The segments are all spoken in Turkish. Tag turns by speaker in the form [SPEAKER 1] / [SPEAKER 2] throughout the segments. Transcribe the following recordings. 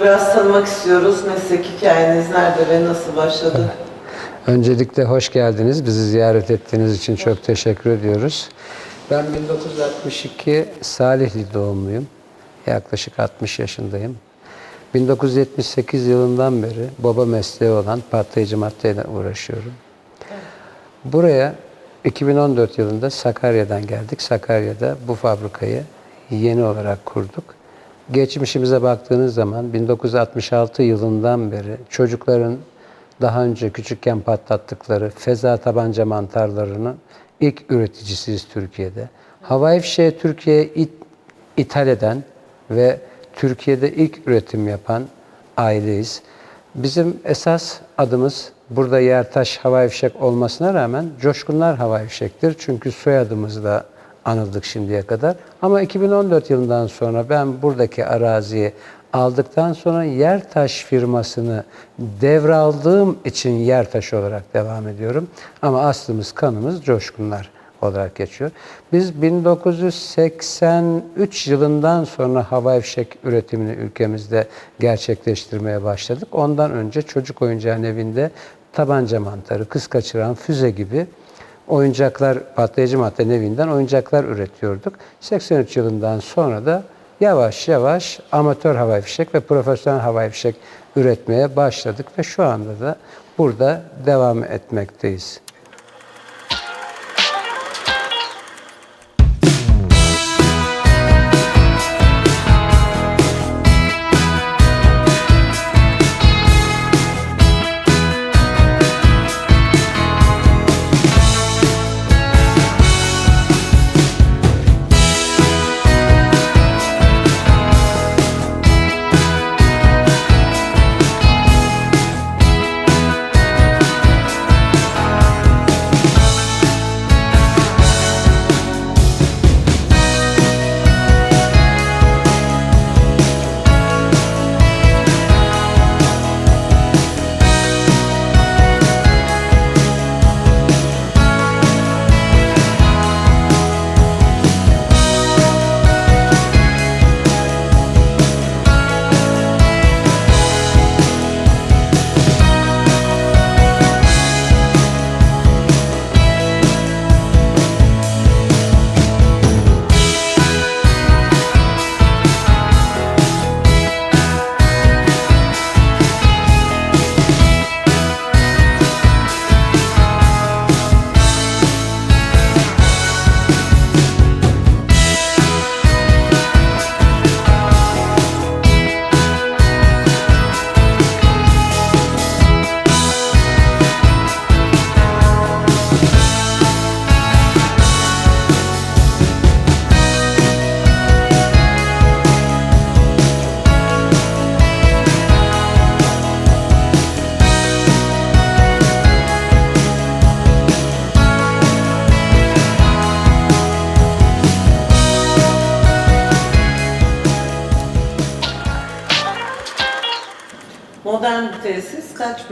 [SPEAKER 1] biraz tanımak istiyoruz. Meslek hikayeniz nerede ve nasıl başladı?
[SPEAKER 2] Öncelikle hoş geldiniz. Bizi ziyaret ettiğiniz için çok teşekkür ediyoruz. Ben 1962 Salihli doğumluyum. Yaklaşık 60 yaşındayım. 1978 yılından beri baba mesleği olan patlayıcı maddeyle uğraşıyorum. Buraya 2014 yılında Sakarya'dan geldik. Sakarya'da bu fabrikayı yeni olarak kurduk. Geçmişimize baktığınız zaman 1966 yılından beri çocukların daha önce küçükken patlattıkları feza tabanca mantarlarının ilk üreticisiyiz Türkiye'de. Havai fişeği Türkiye'ye it- ithal eden ve Türkiye'de ilk üretim yapan aileyiz. Bizim esas adımız burada Yertaş Havai Fişek olmasına rağmen Coşkunlar Havai. Çünkü soyadımızla anıldık şimdiye kadar. Ama 2014 yılından sonra ben buradaki araziyi aldıktan sonra Yertaş firmasını devraldığım için Yertaş olarak devam ediyorum. Ama aslımız kanımız Coşkunlar olarak geçiyor. Biz 1983 yılından sonra havai fişek üretimini ülkemizde gerçekleştirmeye başladık. Ondan önce çocuk oyuncağın evinde tabanca mantarı, kız kaçıran füze gibi oyuncaklar, patlayıcı madde evinden oyuncaklar üretiyorduk. 83 yılından sonra da yavaş yavaş amatör havai fişek ve profesyonel havai fişek üretmeye başladık ve şu anda da burada devam etmekteyiz.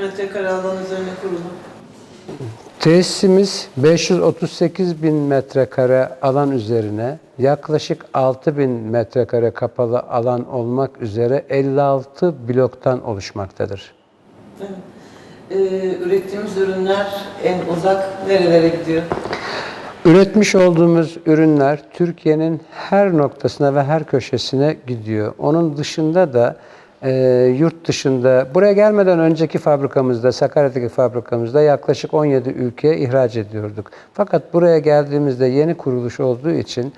[SPEAKER 1] Metrekare alan üzerine kurulu?
[SPEAKER 2] Tesisimiz 538 bin metrekare alan üzerine yaklaşık 6 bin metrekare kapalı alan olmak üzere 56 bloktan oluşmaktadır.
[SPEAKER 1] Evet. Ee, ürettiğimiz ürünler en uzak nerelere gidiyor?
[SPEAKER 2] Üretmiş olduğumuz ürünler Türkiye'nin her noktasına ve her köşesine gidiyor. Onun dışında da e, yurt dışında, buraya gelmeden önceki fabrikamızda, Sakarya'daki fabrikamızda yaklaşık 17 ülkeye ihraç ediyorduk. Fakat buraya geldiğimizde yeni kuruluş olduğu için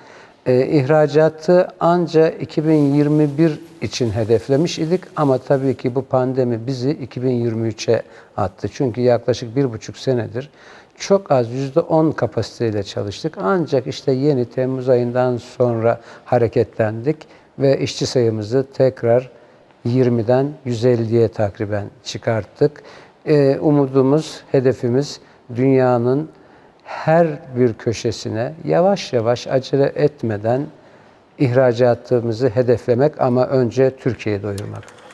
[SPEAKER 2] e, ihracatı anca 2021 için hedeflemiş idik ama tabii ki bu pandemi bizi 2023'e attı. Çünkü yaklaşık bir buçuk senedir çok az %10 kapasiteyle çalıştık. Ancak işte yeni Temmuz ayından sonra hareketlendik ve işçi sayımızı tekrar 20'den 150'ye takriben çıkarttık. Ee, umudumuz, hedefimiz dünyanın her bir köşesine yavaş yavaş acele etmeden ihracatımızı hedeflemek ama önce Türkiye'yi doyurmak.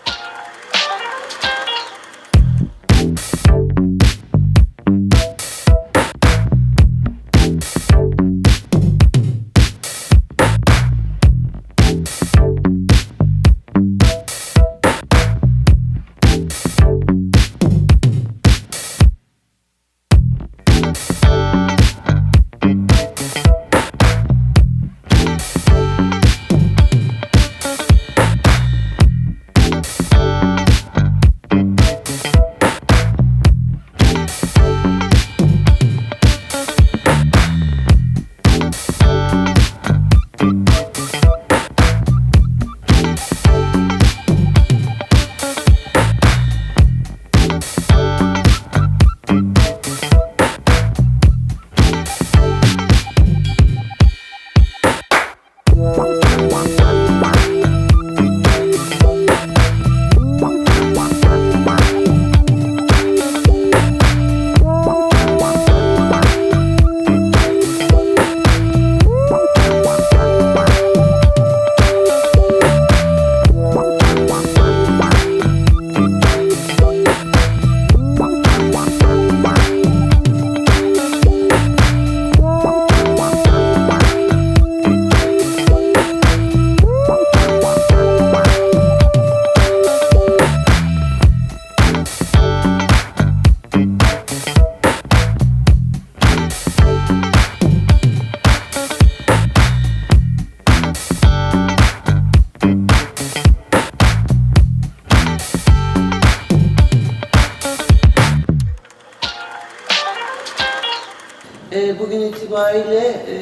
[SPEAKER 1] E, bugün itibariyle e,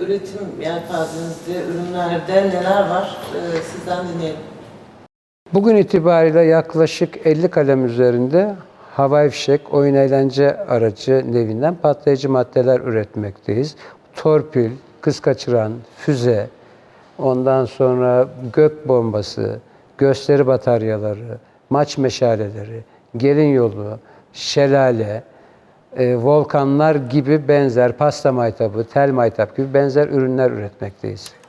[SPEAKER 1] üretim yelpazenizde, ürünlerde neler var? E, sizden dinleyelim.
[SPEAKER 2] Bugün itibariyle yaklaşık 50 kalem üzerinde havai fişek, oyun eğlence aracı nevinden patlayıcı maddeler üretmekteyiz. Torpil, kız kaçıran, füze, ondan sonra gök bombası, gösteri bataryaları, maç meşaleleri, gelin yolu, şelale, e, volkanlar gibi benzer, pasta maytabı, tel maytap gibi benzer ürünler üretmekteyiz.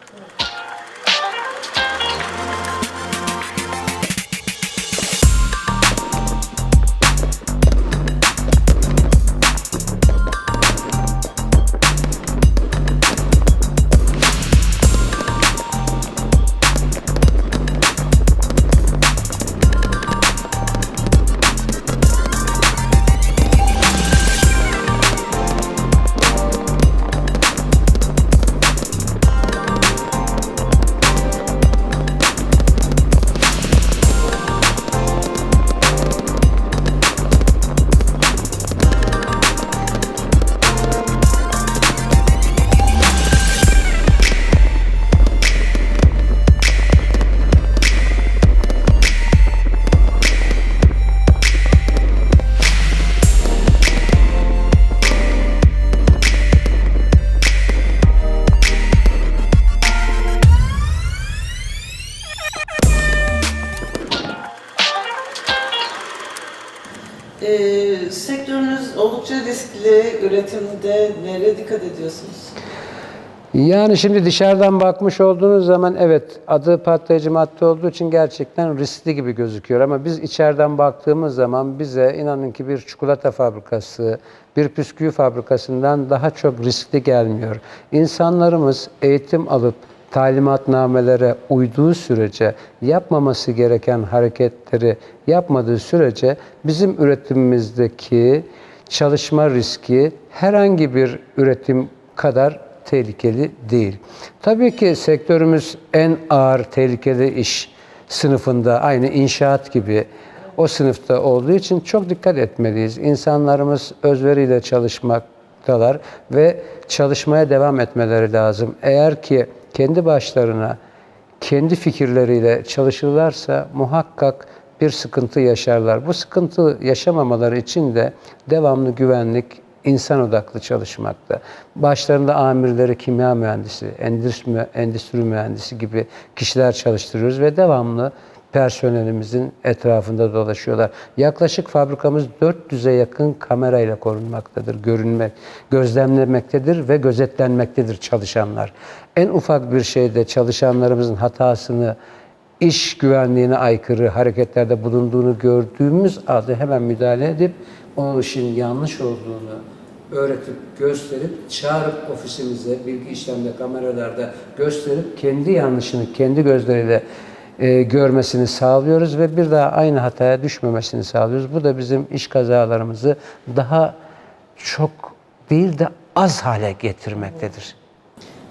[SPEAKER 2] Yani şimdi dışarıdan bakmış olduğunuz zaman evet adı patlayıcı madde olduğu için gerçekten riskli gibi gözüküyor. Ama biz içeriden baktığımız zaman bize inanın ki bir çikolata fabrikası, bir bisküvi fabrikasından daha çok riskli gelmiyor. İnsanlarımız eğitim alıp talimatnamelere uyduğu sürece, yapmaması gereken hareketleri yapmadığı sürece bizim üretimimizdeki çalışma riski herhangi bir üretim kadar tehlikeli değil. Tabii ki sektörümüz en ağır tehlikeli iş sınıfında aynı inşaat gibi o sınıfta olduğu için çok dikkat etmeliyiz. İnsanlarımız özveriyle çalışmaktalar ve çalışmaya devam etmeleri lazım. Eğer ki kendi başlarına kendi fikirleriyle çalışırlarsa muhakkak bir sıkıntı yaşarlar. Bu sıkıntı yaşamamaları için de devamlı güvenlik, insan odaklı çalışmakta. Başlarında amirleri kimya mühendisi, endüstri, endüstri mühendisi gibi kişiler çalıştırıyoruz ve devamlı personelimizin etrafında dolaşıyorlar. Yaklaşık fabrikamız 400'e yakın kamerayla korunmaktadır, görünmek, gözlemlemektedir ve gözetlenmektedir çalışanlar. En ufak bir şeyde çalışanlarımızın hatasını, iş güvenliğine aykırı hareketlerde bulunduğunu gördüğümüz halde hemen müdahale edip o işin yanlış olduğunu öğretip, gösterip, çağırıp ofisimize, bilgi işlemde, kameralarda gösterip kendi yanlışını kendi gözleriyle e, görmesini sağlıyoruz ve bir daha aynı hataya düşmemesini sağlıyoruz. Bu da bizim iş kazalarımızı daha çok değil de az hale getirmektedir.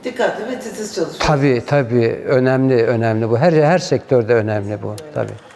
[SPEAKER 1] Dikkatli ve titiz çalışıyorsunuz.
[SPEAKER 2] Tabii tabii önemli önemli bu. Her her sektörde önemli bu tabii.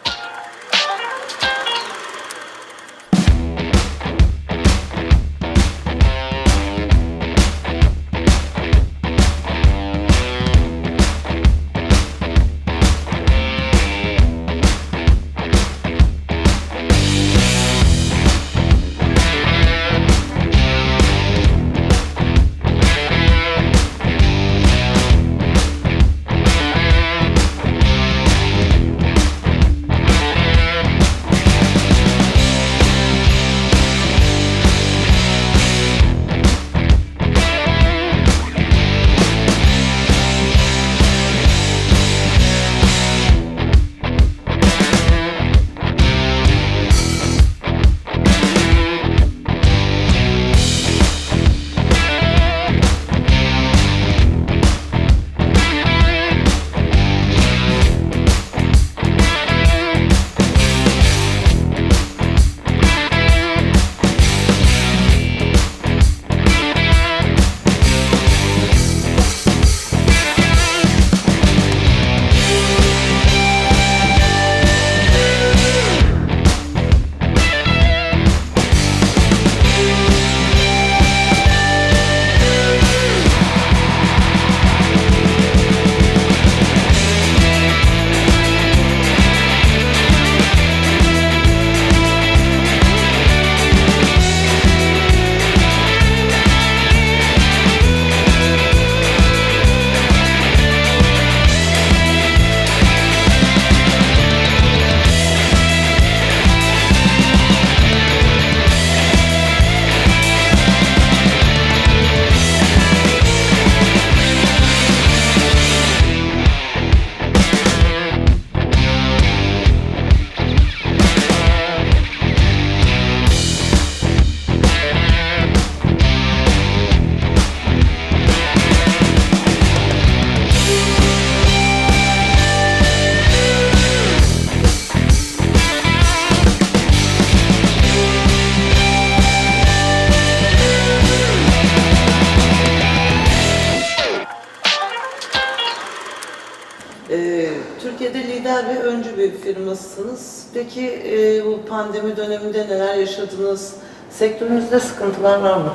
[SPEAKER 1] Peki e, bu pandemi döneminde neler yaşadınız? Sektörünüzde sıkıntılar var mı?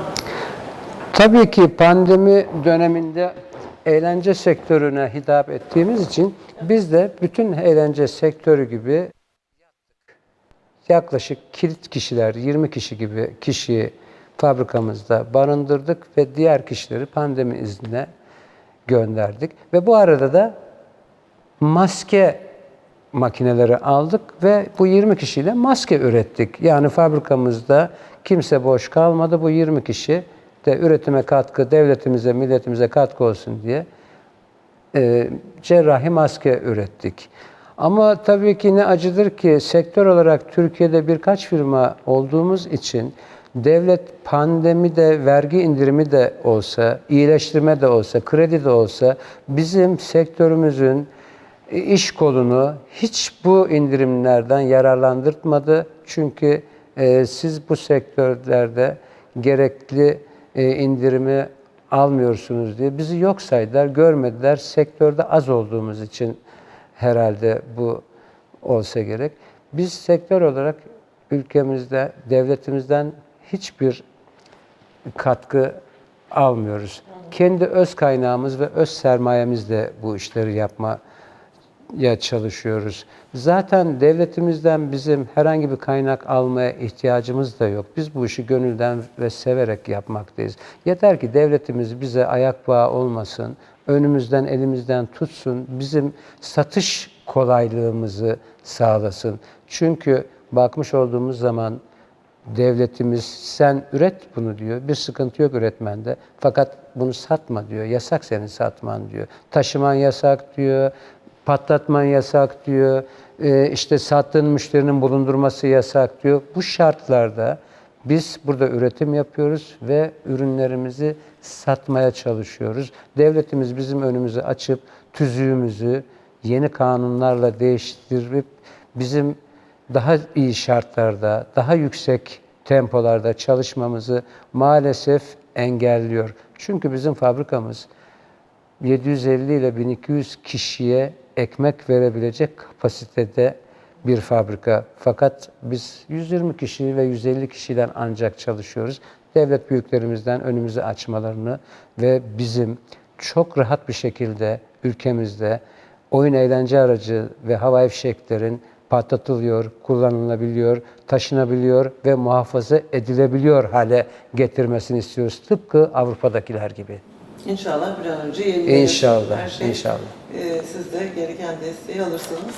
[SPEAKER 2] Tabii ki pandemi döneminde eğlence sektörüne hitap ettiğimiz için biz de bütün eğlence sektörü gibi yaklaşık kilit kişiler, 20 kişi gibi kişiyi fabrikamızda barındırdık ve diğer kişileri pandemi iznine gönderdik. Ve bu arada da maske makineleri aldık ve bu 20 kişiyle maske ürettik. Yani fabrikamızda kimse boş kalmadı. Bu 20 kişi de üretime katkı, devletimize, milletimize katkı olsun diye e, cerrahi maske ürettik. Ama tabii ki ne acıdır ki sektör olarak Türkiye'de birkaç firma olduğumuz için devlet pandemi de vergi indirimi de olsa, iyileştirme de olsa, kredi de olsa bizim sektörümüzün iş kolunu hiç bu indirimlerden yararlandırtmadı. Çünkü e, siz bu sektörlerde gerekli e, indirimi almıyorsunuz diye bizi yok saydılar, görmediler. Sektörde az olduğumuz için herhalde bu olsa gerek. Biz sektör olarak ülkemizde, devletimizden hiçbir katkı almıyoruz. Kendi öz kaynağımız ve öz sermayemizle bu işleri yapmaya çalışıyoruz. Zaten devletimizden bizim herhangi bir kaynak almaya ihtiyacımız da yok. Biz bu işi gönülden ve severek yapmaktayız. Yeter ki devletimiz bize ayak bağı olmasın, önümüzden elimizden tutsun, bizim satış kolaylığımızı sağlasın. Çünkü bakmış olduğumuz zaman devletimiz sen üret bunu diyor. Bir sıkıntı yok üretmende. Fakat bunu satma diyor. Yasak senin satman diyor. Taşıman yasak diyor. Patlatman yasak diyor. Ee, işte sattığın müşterinin bulundurması yasak diyor. Bu şartlarda biz burada üretim yapıyoruz ve ürünlerimizi satmaya çalışıyoruz. Devletimiz bizim önümüzü açıp tüzüğümüzü yeni kanunlarla değiştirip bizim daha iyi şartlarda, daha yüksek tempolarda çalışmamızı maalesef engelliyor. Çünkü bizim fabrikamız 750 ile 1200 kişiye ekmek verebilecek kapasitede bir fabrika. Fakat biz 120 kişi ve 150 kişiyle ancak çalışıyoruz. Devlet büyüklerimizden önümüzü açmalarını ve bizim çok rahat bir şekilde ülkemizde oyun eğlence aracı ve havai fişeklerin patlatılıyor, kullanılabiliyor, taşınabiliyor ve muhafaza edilebiliyor hale getirmesini istiyoruz. Tıpkı Avrupa'dakiler gibi.
[SPEAKER 1] İnşallah bir an önce yenilenir.
[SPEAKER 2] İnşallah,
[SPEAKER 1] Her şey,
[SPEAKER 2] inşallah.
[SPEAKER 1] e, siz de gereken desteği alırsınız.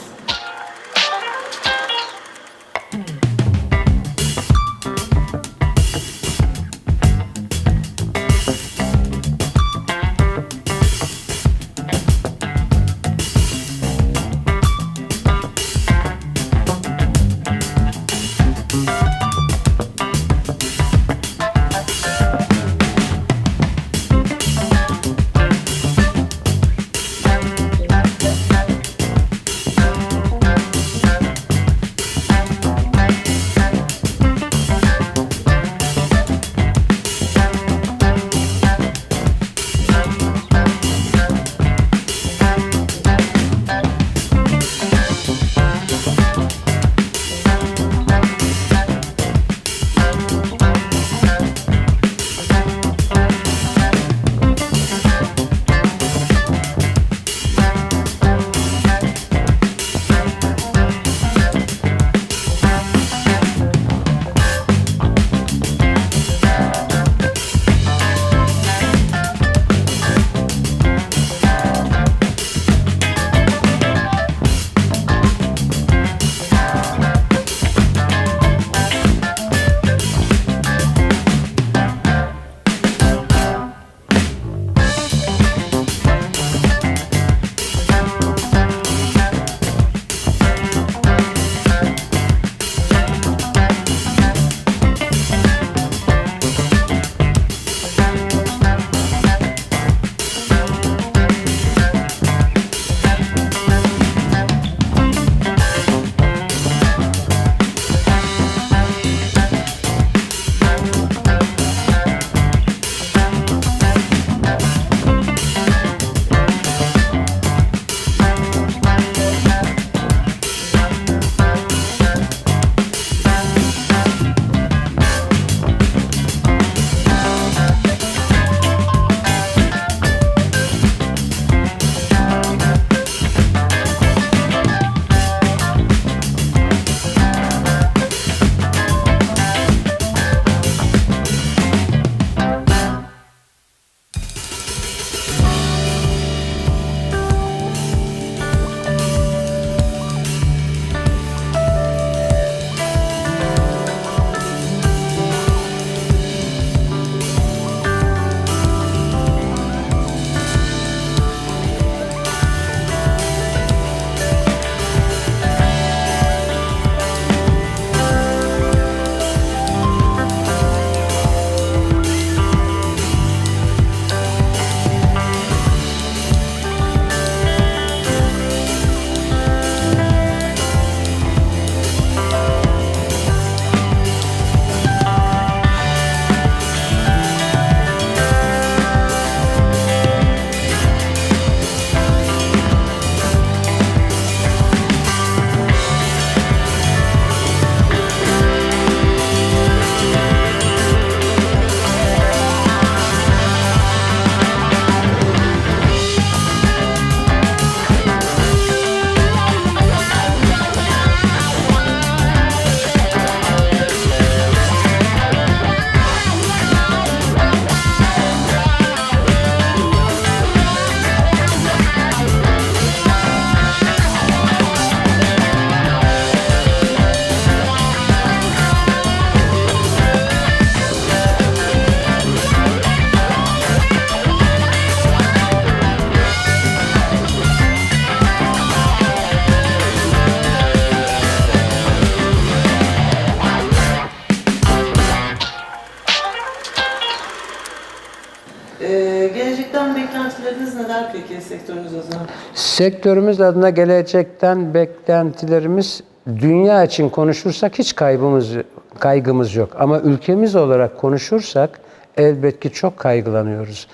[SPEAKER 1] Neler peki sektörünüz adına?
[SPEAKER 2] Sektörümüz adına gelecekten beklentilerimiz dünya için konuşursak hiç kaybımız kaygımız yok. Ama ülkemiz olarak konuşursak elbet ki çok kaygılanıyoruz.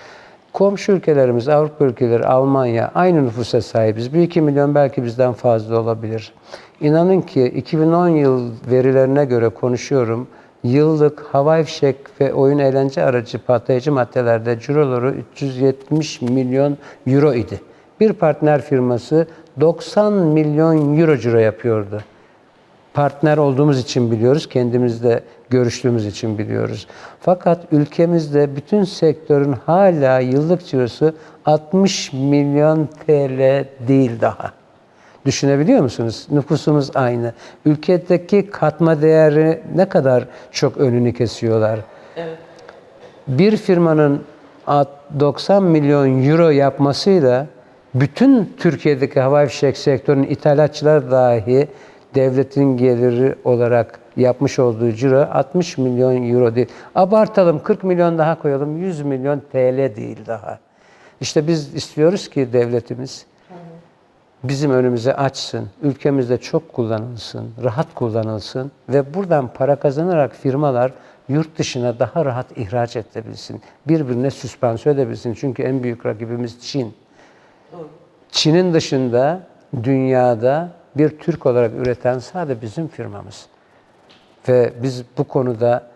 [SPEAKER 2] Komşu ülkelerimiz, Avrupa ülkeleri, Almanya aynı nüfusa sahibiz. 1-2 milyon belki bizden fazla olabilir. İnanın ki 2010 yıl verilerine göre konuşuyorum. Yıllık havai fişek ve oyun eğlence aracı patlayıcı maddelerde ciroları 370 milyon euro idi. Bir partner firması 90 milyon euro ciro yapıyordu. Partner olduğumuz için biliyoruz, kendimizle görüştüğümüz için biliyoruz. Fakat ülkemizde bütün sektörün hala yıllık cirosu 60 milyon TL değil daha. Düşünebiliyor musunuz? Nüfusumuz aynı. Ülkedeki katma değeri ne kadar çok önünü kesiyorlar.
[SPEAKER 1] Evet.
[SPEAKER 2] Bir firmanın at- 90 milyon euro yapmasıyla bütün Türkiye'deki havai fişek sektörünün ithalatçılar dahi devletin geliri olarak yapmış olduğu ciro 60 milyon euro değil. Abartalım 40 milyon daha koyalım 100 milyon TL değil daha. İşte biz istiyoruz ki devletimiz bizim önümüze açsın, ülkemizde çok kullanılsın, rahat kullanılsın ve buradan para kazanarak firmalar yurt dışına daha rahat ihraç edebilsin. Birbirine süspansiyon edebilsin. Çünkü en büyük rakibimiz Çin. Çin'in dışında dünyada bir Türk olarak üreten sadece bizim firmamız. Ve biz bu konuda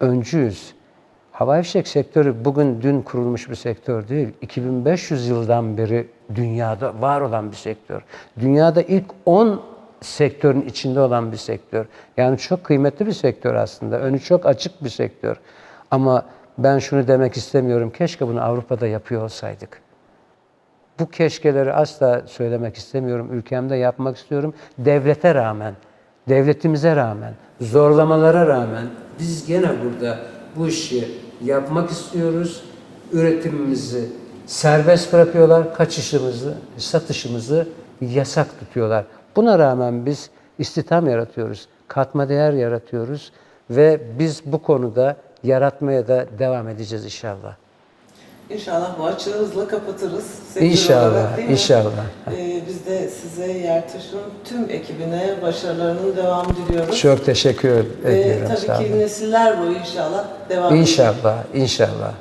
[SPEAKER 2] öncüyüz. Havai fişek sektörü bugün dün kurulmuş bir sektör değil. 2500 yıldan beri dünyada var olan bir sektör. Dünyada ilk 10 sektörün içinde olan bir sektör. Yani çok kıymetli bir sektör aslında. Önü çok açık bir sektör. Ama ben şunu demek istemiyorum. Keşke bunu Avrupa'da yapıyor olsaydık. Bu keşkeleri asla söylemek istemiyorum. Ülkemde yapmak istiyorum. Devlete rağmen, devletimize rağmen, zorlamalara rağmen biz gene burada bu işi yapmak istiyoruz. Üretimimizi serbest bırakıyorlar, kaçışımızı, satışımızı yasak tutuyorlar. Buna rağmen biz istihdam yaratıyoruz, katma değer yaratıyoruz ve biz bu konuda yaratmaya da devam edeceğiz inşallah.
[SPEAKER 1] İnşallah bu açığı hızla kapatırız. sektör
[SPEAKER 2] İnşallah,
[SPEAKER 1] olarak, değil mi?
[SPEAKER 2] inşallah.
[SPEAKER 1] Ee, biz de size Yertaş'ın tüm ekibine başarılarının devamı diliyoruz.
[SPEAKER 2] Çok teşekkür ediyorum.
[SPEAKER 1] tabii
[SPEAKER 2] sağ
[SPEAKER 1] ki nesiller boyu inşallah devam edecek.
[SPEAKER 2] İnşallah, inşallah.